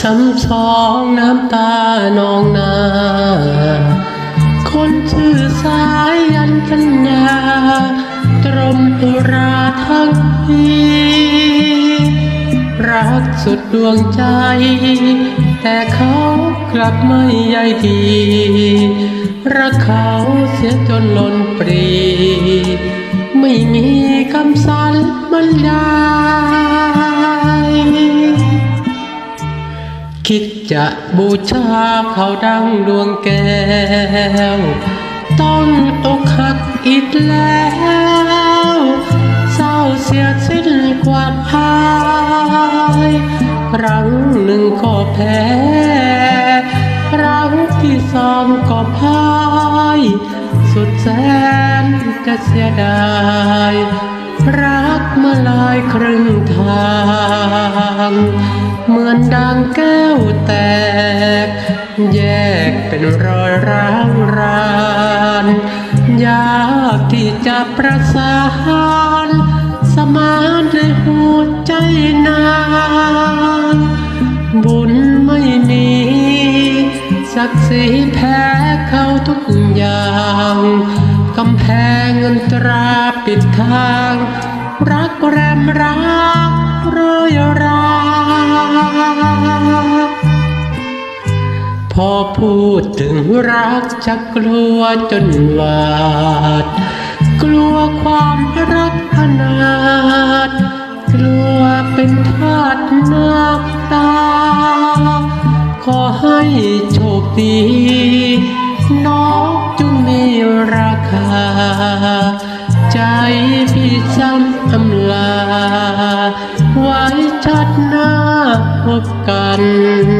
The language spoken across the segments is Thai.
ซ้ำสองน้ำตานองนา คนชื่อสายยันกัญญา ตรมตุราทั้งปีรักสุดดวงใจ แต่เขากลับไม่ใยดี รักเขาเสียจนล้นปรี ไม่มีคำสันบรรยา คิดจะบูชาเขาดังดวงแก้ว ต้องอกหักอีกแล้ว เศร้าเสียสิ้นกวาดพายครั้งหนึ่งก็แพ้ครั้งที่สองก็พ่าย สุดแสนจะเสียดาย รักมาลายครึ่งทาง เหมือนดังแก้วแตก แยกเป็นรอยร้าวรานยากที่จะประสานสมานในหัวใจนางบุญไม่มีศักดิ์ศรีแพ้เขาทุกอย่างกำแพงเงินตราปิดทาง รักแรมรักโรยรา พอพูดถึงรักจะกลัวจนหวาด กลัวความรักอนาถกลัวเป็นทาสนักตา ขอให้โชคดีน้องจงมีราคา ใจพี่ซ้ำอำลา ไว้ชัดหน้า พ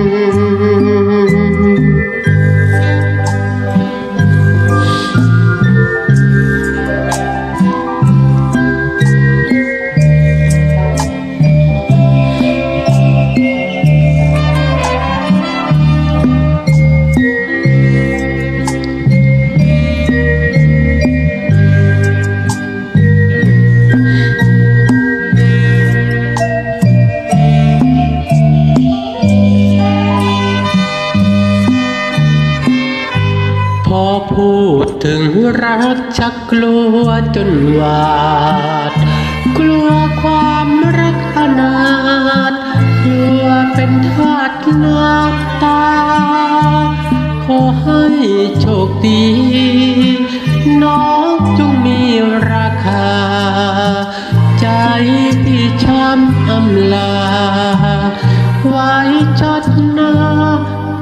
พอพูดถึงรักชักกลัวจนหวาด กลัวความรักอนาถกลัวเป็นทาสน้ำตา ขอให้โชคดี น้องจงมีราคา ใจที่ช้ำอำลา ไว้ชดหน้า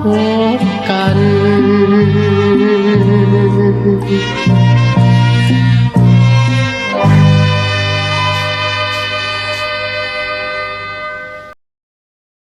โอ Thank you.